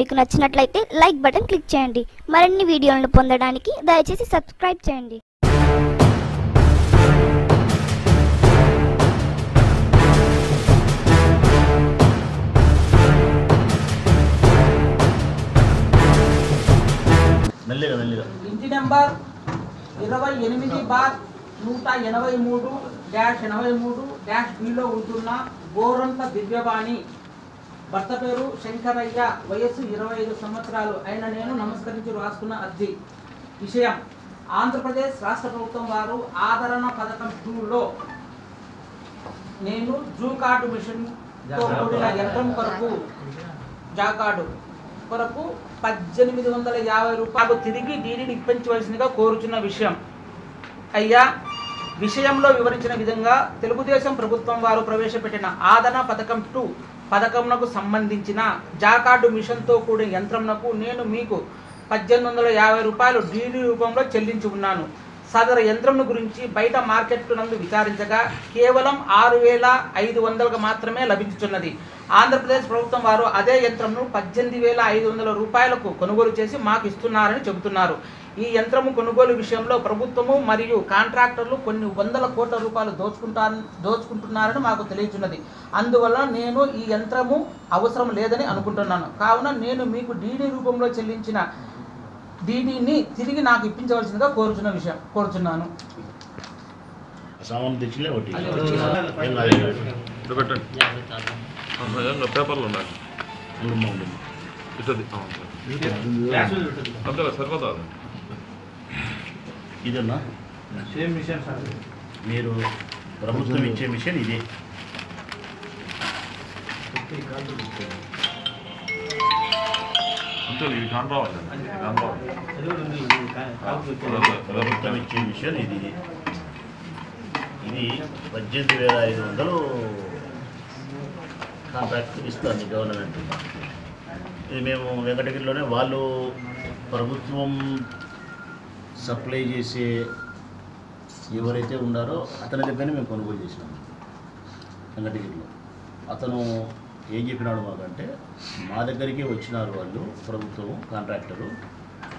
మీకు నచ్చినట్లయితే like button click చేయండి. మరిన్ని వీడియోలను పొందడానికి దయచేసి సబ్స్క్రైబ్ చేయండి. ఇంటి నెంబర్ ఇరవై ఎనిమిది బార్ నూట ఎనభై మూడు డాష్ ఎనభై మూడు డాష్ బిలో ఉంటున్న గోరంత దివ్యవాణి భర్త పేరు శంకరయ్య. వయస్సు ఇరవై ఐదు సంవత్సరాలు అయిన నేను నమస్కరించి రాసుకున్న అర్జీ విషయం. ఆంధ్రప్రదేశ్ రాష్ట్ర ప్రభుత్వం వారు ఆదరణ పథకం టూలో నేను జూ కార్డు మిషన్తో కూడిన యంత్రం కొరకు జాకాడు కొరకు పద్దెనిమిది వందల యాభై రూపాయలు తిరిగి డీడీని ఇప్పించవలసిందిగా కోరుచున్న విషయం. అయ్యా విషయంలో వివరించిన విధంగా తెలుగుదేశం ప్రభుత్వం వారు ప్రవేశపెట్టిన ఆదన పథకం టూ పథకంనకు సంబంధించిన జాకార్డు మిషన్తో కూడిన యంత్రంనకు నేను మీకు పద్దెనిమిది వందల యాభై రూపాయలు డీడీ రూపంలో చెల్లించి ఉన్నాను. సదరు యంత్రం గురించి బయట మార్కెట్ నందు విచారించగా కేవలం ఆరు వేల ఐదు వందలకు మాత్రమే లభించుతున్నది ఆంధ్రప్రదేశ్ ప్రభుత్వం వారు అదే యంత్రంను పద్దెనిమిది వేల ఐదు వందల రూపాయలకు కొనుగోలు చేసి మాకు ఇస్తున్నారని చెబుతున్నారు. ఈ యంత్రము కొనుగోలు విషయంలో ప్రభుత్వము మరియు కాంట్రాక్టర్లు కొన్ని వందల కోట్ల రూపాయలు దోచుకుంటా దోచుకుంటున్నారని మాకు తెలియచున్నది. అందువల్ల నేను ఈ యంత్రము అవసరం లేదని అనుకుంటున్నాను. కావున నేను మీకు డీడీ రూపంలో చెల్లించిన డీడీని తిరిగి నాకు ఇప్పించవలసిందిగా కోరుచున్న విషయం కోరుచున్నాను. ఒకటి అదే ఇటుంది అంతే సరిపోతా అది ఇదన్నా మీరు ప్రభుత్వం ఇచ్చే మిషన్ ఇదే. ప్రభుత్వం ఇచ్చే మిషన్ ఇది. ఇది పద్దెనిమిది వేల ఐదు వందలు కాంట్రాక్ట్ ఇస్తుంది గవర్నమెంట్ ఇది మేము వెంకటగిరిలోనే వాళ్ళు ప్రభుత్వం సప్లై చేసే ఎవరైతే ఉన్నారో అతని దగ్గరనే మేము కొనుగోలు చేసినాము. వెంకటగిరిలో అతను ఏం చెప్పినాడు మాకంటే మా దగ్గరికి వచ్చినారు వాళ్ళు ప్రభుత్వం కాంట్రాక్టరు.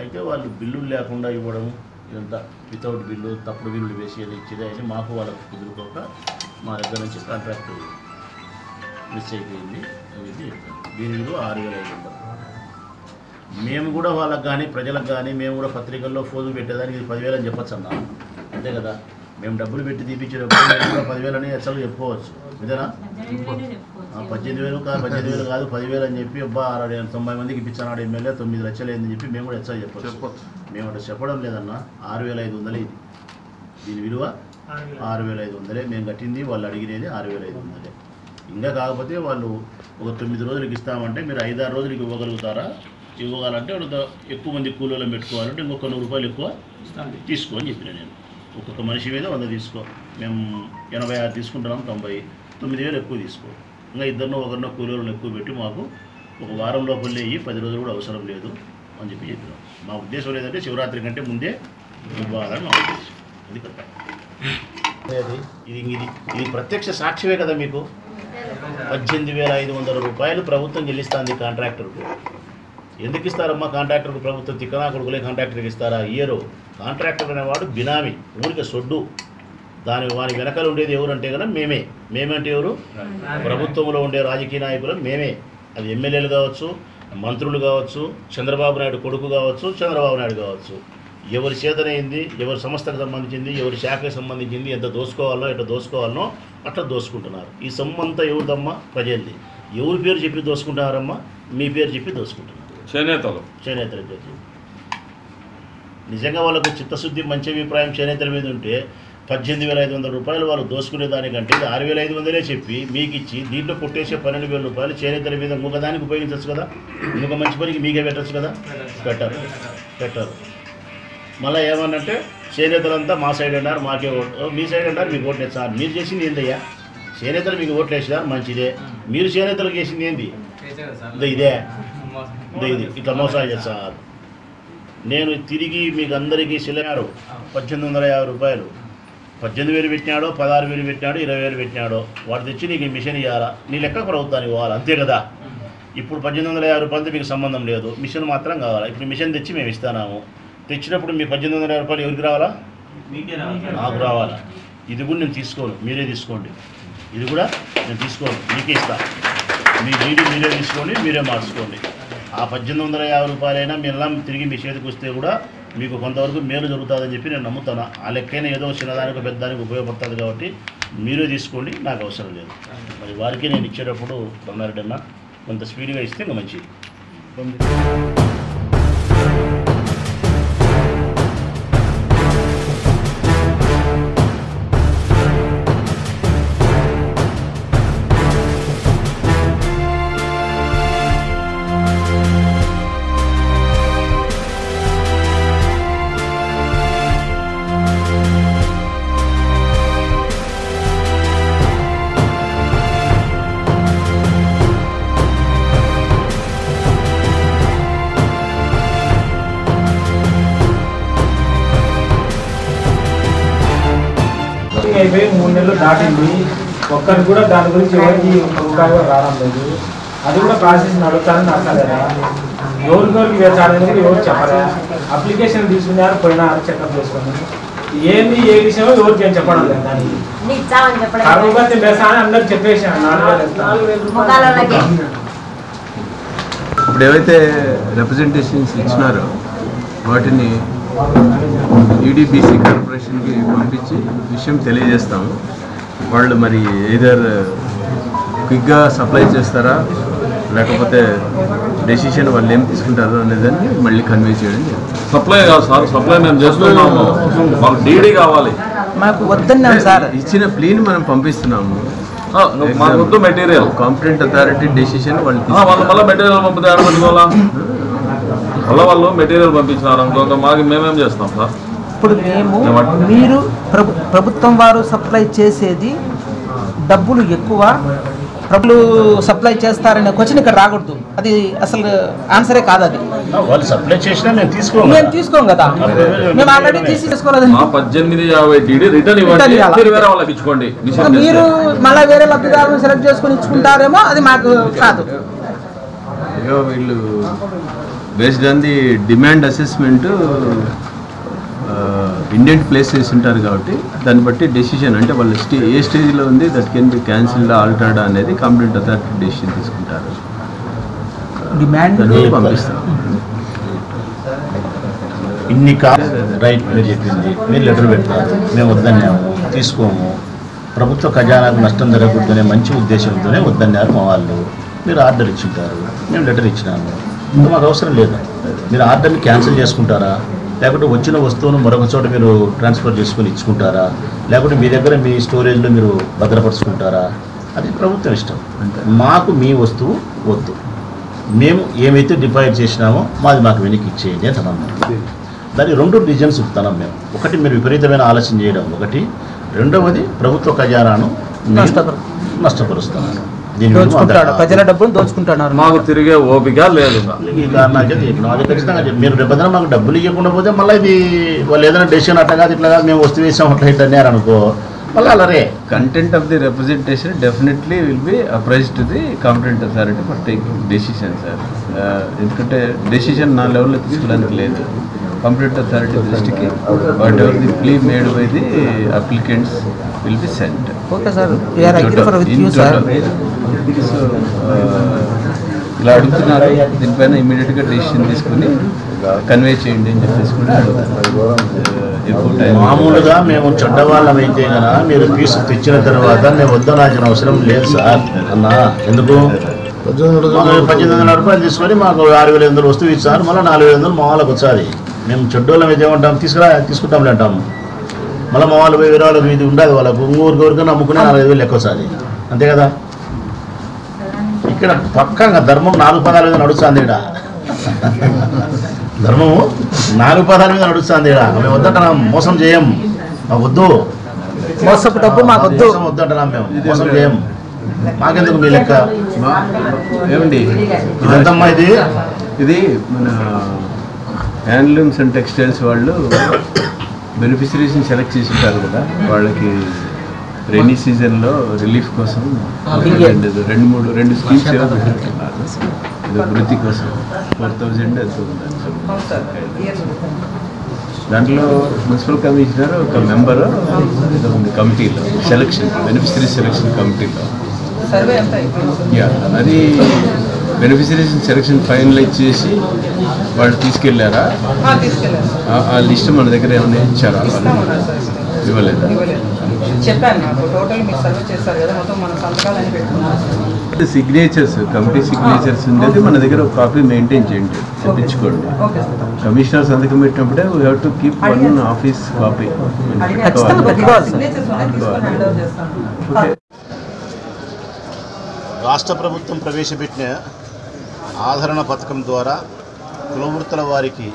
అయితే వాళ్ళు బిల్లులు లేకుండా ఇవ్వడం ఇదంతా వితౌట్ బిల్లు తప్పుడు బిల్లులు వేసి ఏదో ఇచ్చేది అని మాకు వాళ్ళకు కుదురుకోక మా దగ్గర నుంచి కాంట్రాక్ట్ మిస్ అయిపోయింది అనేది దీనిలో ఆరు వేల ఐదు వందలు. మేము కూడా వాళ్ళకి కానీ ప్రజలకు కానీ మేము కూడా పత్రికల్లో ఫోజు పెట్టేదానికి ఇది పదివేలు అని చెప్పచ్చు అన్న. అంతే కదా? మేము డబ్బులు పెట్టి తీపించేటప్పుడు మేము కూడా పదివేలు అని అసలు చెప్పుకోవచ్చు. ఇదేనా పద్దెనిమిది వేలు కాదు పద్దెనిమిది వేలు కాదు పదివేలు అని చెప్పి అబ్బా తొంభై మందికి ఇప్పించాడు ఎమ్మెల్యే తొమ్మిది లక్షలు అయిందని చెప్పి మేము కూడా హెచ్చరిక చెప్పచ్చు మేము అట్లా చెప్పడం లేదన్న ఆరు వేల ఐదు వందలే ఇది. దీని విలువ ఆరు వేల ఐదు వందలే. మేము కట్టింది వాళ్ళు అడిగినది ఆరు వేల ఐదు వందలే. ఇంకా కాకపోతే వాళ్ళు ఒక తొమ్మిది రోజులకి ఇస్తామంటే మీరు ఐదారు రోజులకి ఇవ్వగలుగుతారా? ఇవ్వగలంటే వాళ్ళతో ఎక్కువ మంది కూలీలను పెట్టుకోవాలంటే ఇంకొక నూరు రూపాయలు ఎక్కువ తీసుకో అని చెప్పిన నేను. ఒక్కొక్క మనిషి మీద వంద తీసుకో. మేము ఎనభై ఆరు తీసుకుంటున్నాం తొంభై. తొమ్మిది వేలు ఎక్కువ తీసుకో. ఇంకా ఇద్దరినో ఒకరినో కూలీలను ఎక్కువ పెట్టి మాకు ఒక వారం లోపలే ఇయ్యి పది రోజులు కూడా అవసరం లేదు అని చెప్పి చెప్పినాం. మా ఉద్దేశం లేదంటే శివరాత్రి కంటే ముందే ఇవ్వాలని మా ఉద్దేశం. అది కథ ఇది ఇది ఇది ఇది ప్రత్యక్ష సాక్ష్యమే కదా మీకు? పద్దెనిమిది వేల ఐదు వందల రూపాయలు ప్రభుత్వం చెల్లిస్తుంది కాంట్రాక్టర్కు. ఎందుకు ఇస్తారమ్మా కాంట్రాక్టర్కు ప్రభుత్వం తిక్కనా కొడుకులే కాంట్రాక్టర్కి ఇస్తారా? ఇయ్యరు. కాంట్రాక్టర్ అనేవాడు బినామీ ఊరికి సొడ్డు. దాని వాని వెనకాల ఉండేది ఎవరంటే కదా మేమే. మేమంటే ఎవరు? ప్రభుత్వంలో ఉండే రాజకీయ నాయకులు మేమే. అది ఎమ్మెల్యేలు కావచ్చు మంత్రులు కావచ్చు చంద్రబాబు నాయుడు కొడుకు కావచ్చు చంద్రబాబు నాయుడు కావచ్చు. ఎవరి చేతనైంది ఎవరి సంస్థకు సంబంధించింది ఎవరి శాఖకు సంబంధించింది ఎంత దోసుకోవాలో ఎట్లా దోసుకోవాలనో అట్లా దోసుకుంటున్నారు. ఈ సొమ్ము అంతా ఎవరిదమ్మా? ప్రజలది. ఎవరి పేరు చెప్పి దోసుకుంటున్నారమ్మా? మీ పేరు చెప్పి దోసుకుంటున్నారు. చేనేతలు. చేనేతల నిజంగా వాళ్ళకు చిత్తశుద్ధి మంచి అభిప్రాయం చేనేతల మీద ఉంటే పద్దెనిమిది వేల ఐదు వందల రూపాయలు వాళ్ళు దోసుకునే దానికంటే ఇది ఆరు వేల ఐదు వందలే చెప్పి మీకు ఇచ్చి దీంట్లో కొట్టేసే పన్నెండు వేల రూపాయలు చేనేతల మీద ఇంకొక దానికి ఉపయోగించవచ్చు కదా? ఇంకొక మంచి పనికి మీకే పెట్టచ్చు కదా? పెట్టరు. పెట్టరు. మళ్ళీ ఏమన్నంటే చేనేతలంతా మా సైడ్ అన్నారు మాకే ఓటు. మీ సైడ్ అన్నారు మీకు ఓట్లు సార్ మీరు చేసింది ఏందయ్యా? చేనేతలు మీకు ఓట్లు వేసినారు మంచిదే. మీరు చేనేతలకు చేసింది ఏంది? ఇదో. ఇదే ఇట్లా మోసాలు చేస్తారు. నేను తిరిగి మీకు అందరికీ సిలిండరు పద్దెనిమిది వందల యాభై రూపాయలు. పద్దెనిమిది వేలు పెట్టినాడో పదహారు వేలు పెట్టినాడో ఇరవై వేలు పెట్టినాడో. వాడు తెచ్చి నీకు ఈ మిషన్ ఇవ్వాలా నీ లెక్క ప్రభుత్వానికి పోవాలి అంతే కదా? ఇప్పుడు పద్దెనిమిది వందల యాభై రూపాయలతో మీకు సంబంధం లేదు. మిషన్ మాత్రం కావాలా? ఇప్పుడు మిషన్ తెచ్చి మేము ఇస్తాము తెచ్చినప్పుడు మీ పద్దెనిమిది వందల యాభై రూపాయలు ఎవరికి రావాలా? మీకే రావాలి. నాకు రావాలా. ఇది కూడా నేను తీసుకోను. మీరే తీసుకోండి. ఇది కూడా నేను తీసుకోను. మీకే ఇస్తా. మీ డీడీ మీరే తీసుకోండి మీరే మార్చుకోండి. ఆ పద్దెనిమిది వందల యాభై రూపాయలైనా మీరెలా తిరిగి మీ చేతికి వస్తే కూడా మీకు కొంతవరకు మేలు జరుగుతుందని చెప్పి నేను నమ్ముతాను. ఆ లెక్కైనా ఏదో చిన్నదానికి పెద్దదానికి ఉపయోగపడుతుంది కాబట్టి మీరే తీసుకోండి నాకు అవసరం లేదు. మరి వారికి నేను ఇచ్చేటప్పుడు రమణారెడ్డి అన్న కొంత స్పీడ్గా ఇస్తే ఇంకా మంచిది. అయిపోయి మూడు నెలలు దాటింది. ఒక్కరికి కూడా దాని గురించి ఎవరికి రూపాయి కూడా రావడం లేదు. అది కూడా ప్రాసెస్ నడుపుతారని నడతలేదా ఎవరికెవరికి వేచాలని కూడా ఎవరు చెప్పరా? అప్లికేషన్ తీసుకున్నారు పోయినారు చెకప్ చేసుకుని ఏంది ఏ విషయం ఎవరికి ఏం చెప్పడం లేదు దానికి. బెసా అని అందరికి చెప్పేసాను ఇప్పుడు ఏవైతే రిప్రజెంటేషన్స్ ఇచ్చినారో వాటిని ఈడీబీసీ కార్పొరేషన్కి పంపించి విషయం తెలియజేస్తాము. వాళ్ళు మరి ఏదర్ క్విక్గా సప్లై చేస్తారా? లేకపోతే డెసిషన్ వాళ్ళు ఏం తీసుకుంటారో అనేదాన్ని మళ్ళీ కన్వే చేయడం జరుగుతుంది. సప్లై కాదు సార్ సప్లై మేము చేస్తున్నాము. మాకు డీడీ కావాలి. మాకు వద్దన్నాం సార్. ఇచ్చిన ప్లీని మనం పంపిస్తున్నాము. మాకు వద్దు మెటీరియల్ కాంపిటెంట్ అథారిటీ డెసిషన్ వాళ్ళు వాళ్ళు తీసుకుంటారు. మళ్ళీ మెటీరియల్ పంపితే ఆడ పెట్టుకోవాలా మళ్ళీ వాళ్ళు మెటీరియల్ పంపించినారు అనుకో మాకు మేమేం చేస్తాం సార్? ఇప్పుడు మేము? మీరు ప్రభు ప్రభుత్వం వారు సప్లై చేసేది డబ్బులు ఎక్కువ ప్రభులు సప్లై చేస్తారనే క్వశ్చన్ ఇక్కడ రాకూడదు. అది అసలు ఆన్సరే కాదు అది. వాళ్ళు సప్లై చేసినా మేము తీసుకోము మేము తీసుకోం కదా. మేము ఆల్రెడీ తీసి తీసుకోలేదు. మా పద్దెనిమిది యాభై డీడీ రిటర్న్ ఇవ్వండి. మీరు మళ్ళీ వేరే లబ్ధిదారులను సెలెక్ట్ చేసుకొని ఇచ్చుకుంటారేమో అది మాకు కాదు. ఇగో వీళ్ళు based on the demand assessment Indian places ఉంటారు కాబట్టి దాన్ని బట్టి డెసిషన్ అంటే వాళ్ళ స్టే ఏ స్టేజ్లో ఉంది that can be cancelled altered అనేది కాంపిటెంట్ అథారిటీ డెసిషన్ తీసుకుంటారు. డిమాండ్ ఇన్ని కా రైట్ మీరు చెప్పింది మీరు లెటర్ పెడతారు మేము వద్దన్నాము తీసుకోము. ప్రభుత్వ ఖజానాకు నష్టం జరగకూడదనే మంచి ఉద్దేశంతోనే వద్దన్నారు మా వాళ్ళు. మీరు ఆర్డర్ ఇచ్చింటారు. మేము లెటర్ ఇచ్చినాము మాకు అవసరం లేదు. మీరు ఆర్డర్ని క్యాన్సిల్ చేసుకుంటారా? లేకుంటే వచ్చిన వస్తువును మరొక చోట మీరు ట్రాన్స్ఫర్ చేసుకొని ఇచ్చుకుంటారా? లేకుంటే మీ దగ్గర మీ స్టోరేజ్లో మీరు భద్రపరుచుకుంటారా? అది ప్రభుత్వం ఇష్టం. మాకు మీ వస్తువు వద్దు. మేము ఏమైతే డిపాజిట్ చేసినామో మాది మాకు వెనక్కి ఇచ్చేయండి అని అన్నాం దాని రెండు డిజైన్స్ చెప్తున్నాం మేము. ఒకటి మీరు విపరీతమైన ఆలోచన చేయడం. ఒకటి. రెండవది ప్రభుత్వ ఖజానాను మీరు దోచుకుంటాడు. ప్రజల డబ్బులు దోచుకుంటున్నారు. మాకు తిరిగే ఓపిక లేదు మీరు రేపొద్దున మాకు డబ్బులు ఇవ్వకుండా పోతే మళ్ళీ ఇది వాళ్ళు ఏదైనా డెసిషన్ అట్లా కాదు ఇట్లా కాదు మేము వస్తువు వేసాం అట్లా ఇట్లా అన్నారు అనుకో. మళ్ళీ అలారే content of the representation definitely will be apprise to the competent authority for taking decision sir ఎందుకంటే డెసిషన్ నా లెవెల్లో తీసుకోవడానికి లేదు. కాంపిటెంట్ అథారిటీ దృష్టికి whatever the plea made by the applicants will be sent okay sir so uh, uh, ఇలా అడుగుతున్నారు దీనిపైన ఇమీడియట్గా డెసిషన్ తీసుకుని కన్వే చేయండి అని చెప్పేసి కూడా మామూలుగా మేము చెడ్డవాళ్ళం అయితే కదా మీరు ఫీజు తెచ్చిన తర్వాత మేము వద్దనాల్సిన అవసరం లేదు సార్. అన్నా ఎందుకు? పద్దెనిమిది వందల రూపాయలు తీసుకొని మాకు ఆరు వేల ఎనిమిది వందలు వస్తువు ఇచ్చారు. మళ్ళీ నాలుగు వేల వందలు మా వాళ్ళకి మేము చెడ్డోళ్ళం అయితే ఉంటాం తీసుకురా తీసుకుంటాం అంటాము మళ్ళీ మా వాళ్ళు పోయి వేరే వాళ్ళకి ఇది ఉండదు వాళ్ళకు. ఊరికి ఊరికన్నా నమ్ముకుని నాలుగు ఐదు వేలు లెక్క అంతే కదా? ఇక్కడ పక్కంగా ధర్మం నాలుగు పదాల మీద నడుస్తుంది ఇక్కడ ధర్మము నాలుగు పదాల మీద నడుస్తుంది ఇక్కడ మేము వద్దంటున్నాం మోసం చేయం. మాకు వద్దు. మోసపు డబ్బు మాకు వద్దు. మోసం వద్దంటున్నాం మేము. మోసం చేయం. మాకెందుకు మీ లెక్క? ఏమండి? ఇదంతమ్మా ఇది? ఇది మన హ్యాండ్లూమ్స్ అండ్ టెక్స్టైల్స్ వాళ్ళు బెనిఫిషరీస్ని సెలెక్ట్ చేసి ఉంటారు కదా వాళ్ళకి రైనీ సీజన్లో రిలీఫ్ కోసం రెండు రెండు మూడు రెండు స్కీమ్స్ ఏవో ఇది వృత్తి కోసం. ఫోర్ థౌజండ్ దాంట్లో మున్సిపల్ కమిషనర్ ఒక మెంబర్ ఉంది కమిటీలో సెలక్షన్ బెనిఫిషరీ సెలక్షన్ కమిటీలో. అది బెనిఫిషరీ సెలక్షన్ ఫైనలైజ్ చేసి వాళ్ళు తీసుకెళ్ళారా? ఆ, లిస్ట్ మన దగ్గర ఏమైనా ఇచ్చారా? వాళ్ళు ఇవ్వలేదా? ఇవ్వలేదు చెప్పాను నాకు. టోటల్ మీరు సర్వే చేస్తారు కదా మొత్తం మన సంతకాలని పెట్టుకున్నాను సార్ సిగ్నేచర్స్ కమిటీ సిగ్నేచర్స్ ఉండేది మన దగ్గర ఒక కాపీ మెయింటైన్ చేయండి తెప్పించుకోండి. ఓకే సార్ కమిషనర్ సంతకం పెట్టినప్పుడే we have to keep one office copy రాష్ట్ర ప్రభుత్వం ప్రవేశపెట్టిన ఆదరణ పథకం ద్వారా కులవృత్తుల వారికి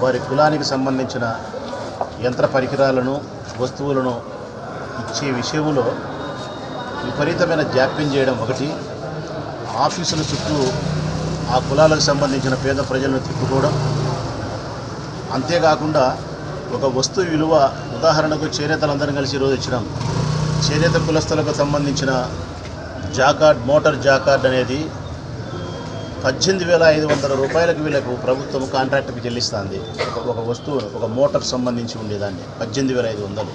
వారి కులానికి సంబంధించిన యంత్ర పరికరాలను వస్తువులను ఇచ్చే విషయంలో విపరీతమైన జాప్యం చేయడం ఒకటి. ఆఫీసుల చుట్టూ ఆ కులాలకు సంబంధించిన పేద ప్రజలను తిప్పుకోవడం. అంతేకాకుండా ఒక వస్తువు విలువ ఉదాహరణకు చేనేతలందరం కలిసి ఈరోజు ఇచ్చినాం. చేనేత కులస్తులకు సంబంధించిన జాకార్డ్ మోటార్ జాకార్డ్ అనేది పద్దెనిమిది వేల ఐదు వందల రూపాయలకు వీళ్ళకు ప్రభుత్వం కాంట్రాక్ట్కి చెల్లిస్తుంది. ఒక వస్తువును వస్తువు ఒక మోటార్ సంబంధించి ఉండేదాన్ని. పద్దెనిమిది వేల ఐదు వందలు.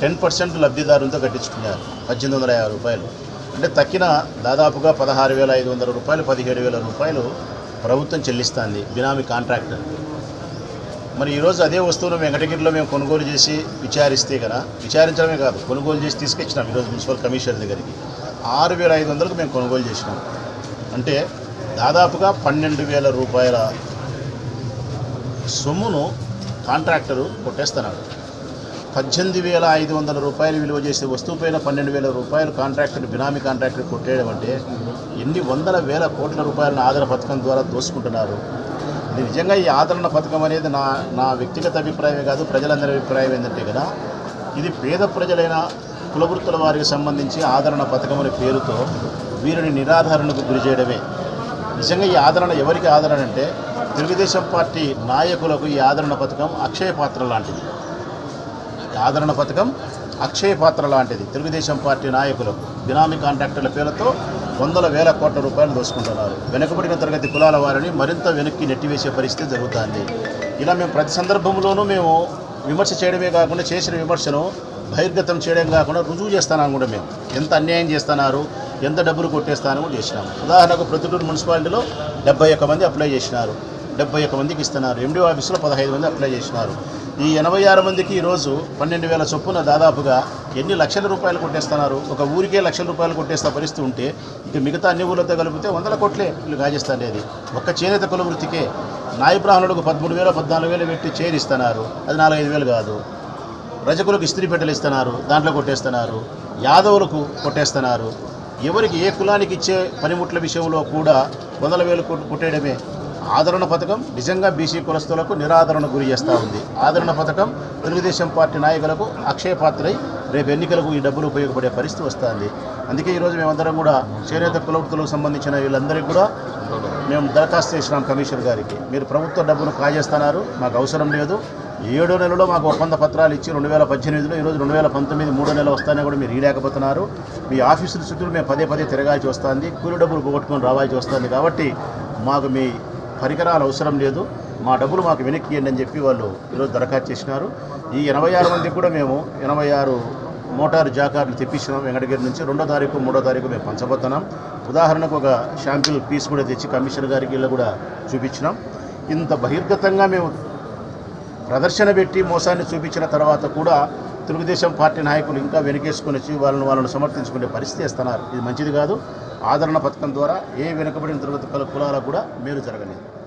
టెన్ పర్సెంట్ లబ్ధిదారులతో కట్టించుకున్నారు. పద్దెనిమిది వందల యాభై రూపాయలు. అంటే తక్కిన దాదాపుగా పదహారు వేల ఐదు వందల రూపాయలు పదిహేడు వేల రూపాయలు ప్రభుత్వం చెల్లిస్తుంది బినామీ కాంట్రాక్ట్. మరి ఈరోజు అదే వస్తువును వెంకటగిరిలో మేము కొనుగోలు చేసి విచారిస్తే కదా విచారించడమే కాదు కొనుగోలు చేసి తీసుకొచ్చినాం ఈరోజు మున్సిపల్ కమిషనర్ దగ్గరికి. ఆరు వేల ఐదు వందలకు మేము కొనుగోలు చేసినాం. అంటే దాదాపుగా పన్నెండు వేల రూపాయల సొమ్మును కాంట్రాక్టరు కొట్టేస్తున్నాడు. పద్దెనిమిది వేల ఐదు వందల రూపాయలు విలువ చేసే వస్తువు పైన పన్నెండు వేల రూపాయలు కాంట్రాక్టర్ బినామీ కాంట్రాక్టర్ కొట్టేయడం అంటే ఎన్ని వందల వేల కోట్ల రూపాయలను ఆదరణ పథకం ద్వారా దోసుకుంటున్నారు. ఇది నిజంగా ఈ ఆదరణ పథకం అనేది నా నా వ్యక్తిగత అభిప్రాయమే కాదు ప్రజలందరి అభిప్రాయం ఏంటంటే కదా ఇది పేద ప్రజలైన కులవృత్తుల వారికి సంబంధించి ఆదరణ పథకం అనే పేరుతో వీరిని నిరాధారణకు గురి చేయడమే. నిజంగా ఈ ఆదరణ ఎవరికి ఆదరణ అంటే తెలుగుదేశం పార్టీ నాయకులకు ఈ ఆదరణ పథకం అక్షయ పాత్ర లాంటిది. ఈ ఆదరణ పథకం అక్షయ పాత్ర లాంటిది తెలుగుదేశం పార్టీ నాయకులకు. బినామీ కాంట్రాక్టర్ల పేరుతో వందల వేల కోట్ల రూపాయలు దోసుకుంటున్నారు. వెనుకబడిన తరగతి కులాల వారిని మరింత వెనక్కి నెట్టివేసే పరిస్థితి జరుగుతుంది. ఇలా మేము ప్రతి సందర్భంలోనూ మేము విమర్శ చేయడమే కాకుండా చేసిన విమర్శను బహిర్గతం చేయడం కాకుండా రుజువు చేస్తాను కూడా మేము. ఎంత అన్యాయం చేస్తున్నారు ఎంత డబ్బులు కొట్టేస్తానో చేసినాము. ఉదాహరణకు ప్రతిటూరు మున్సిపాలిటీలో డెబ్బై ఒక్క మంది అప్లై చేసినారు. డెబ్బై ఒక్క మందికి ఇస్తున్నారు. ఎండి ఆఫీసులో పదహైదు మంది అప్లై చేసినారు. ఈ ఎనభై ఆరు మందికి ఈరోజు పన్నెండు వేల చొప్పున దాదాపుగా ఎన్ని లక్షల రూపాయలు కొట్టేస్తున్నారు? ఒక ఊరికే లక్షల రూపాయలు కొట్టేస్తా పరిస్థితి ఉంటే ఇక మిగతా అన్ని ఊళ్ళతో కలిపితే వందల కోట్లే వీళ్ళు కాజేస్తానేది ఒక్క చేనేత కుల వృత్తికే నాయ బ్రాహ్మణులకు పదమూడు వేల పద్నాలుగు వేలు పెట్టి చేరిస్తున్నారు. అది నాలుగైదు వేలు కాదు. రజకులకు ఇస్త్రీ పెట్టెలు ఇస్తున్నారు దాంట్లో కొట్టేస్తున్నారు. యాదవులకు కొట్టేస్తున్నారు. ఎవరికి ఏ కులానికి ఇచ్చే పనిముట్ల విషయంలో కూడా వందల వేలు కొట్టేయడమే ఆదరణ పథకం. నిజంగా బీసీ కులస్తులకు నిరాదరణ గురి చేస్తూ ఉంది. ఆదరణ పథకం తెలుగుదేశం పార్టీ నాయకులకు అక్షయపాత్రై రేపు ఎన్నికలకు ఈ డబ్బులు ఉపయోగపడే పరిస్థితి వస్తుంది. అందుకే ఈరోజు మేమందరం కూడా చేనేత కులవృత్తులకు సంబంధించిన వీళ్ళందరికీ కూడా మేము దరఖాస్తు చేసినాం కమిషనర్ గారికి. మీరు ప్రభుత్వ డబ్బును కాజేస్తున్నారు. మాకు అవసరం లేదు. ఏడో నెలలో మాకు ఒప్పంద పత్రాలు ఇచ్చి రెండు వేల పద్దెనిమిదిలో ఈరోజు రెండు వేల పంతొమ్మిది మూడో నెల వస్తానే కూడా మీరు ఇయలేకపోతున్నారు మీ ఆఫీసుల చుట్టూ మేము పదే పదే తిరగాల్సి వస్తుంది. కూలి డబ్బులు పోగొట్టుకొని రావాల్సి వస్తుంది కాబట్టి మాకు మీ పరికరాలు అవసరం లేదు. మా డబ్బులు మాకు వెనక్కి ఇవ్వండి అని చెప్పి వాళ్ళు ఈరోజు దరఖాస్తు చేసినారు. ఈ ఎనభై ఆరు మందికి కూడా మేము ఎనభై ఆరు మోటారు జాకార్లు తెప్పించినాం వెంకటగిరి నుంచి. రెండో తారీఖు మూడో తారీఖు మేము పంచబోతున్నాం. ఉదాహరణకు ఒక షాంపిల్ పీస్ కూడా తెచ్చి కమిషనర్ గారికి కూడా చూపించినాం. ఇంత బహిర్గతంగా మేము ప్రదర్శన పెట్టి మోసాన్ని చూపించిన తర్వాత కూడా తెలుగుదేశం పార్టీ నాయకులు ఇంకా వెనకేసుకొని వాళ్ళని వాళ్ళని సమర్థించుకునే పరిస్థితి ఇస్తున్నారు ఇది మంచిది కాదు. ఆదరణ పథకం ద్వారా ఏ వెనుకబడిన తరగతి కుల- కులాలకు కూడా మేలు జరగలేదు.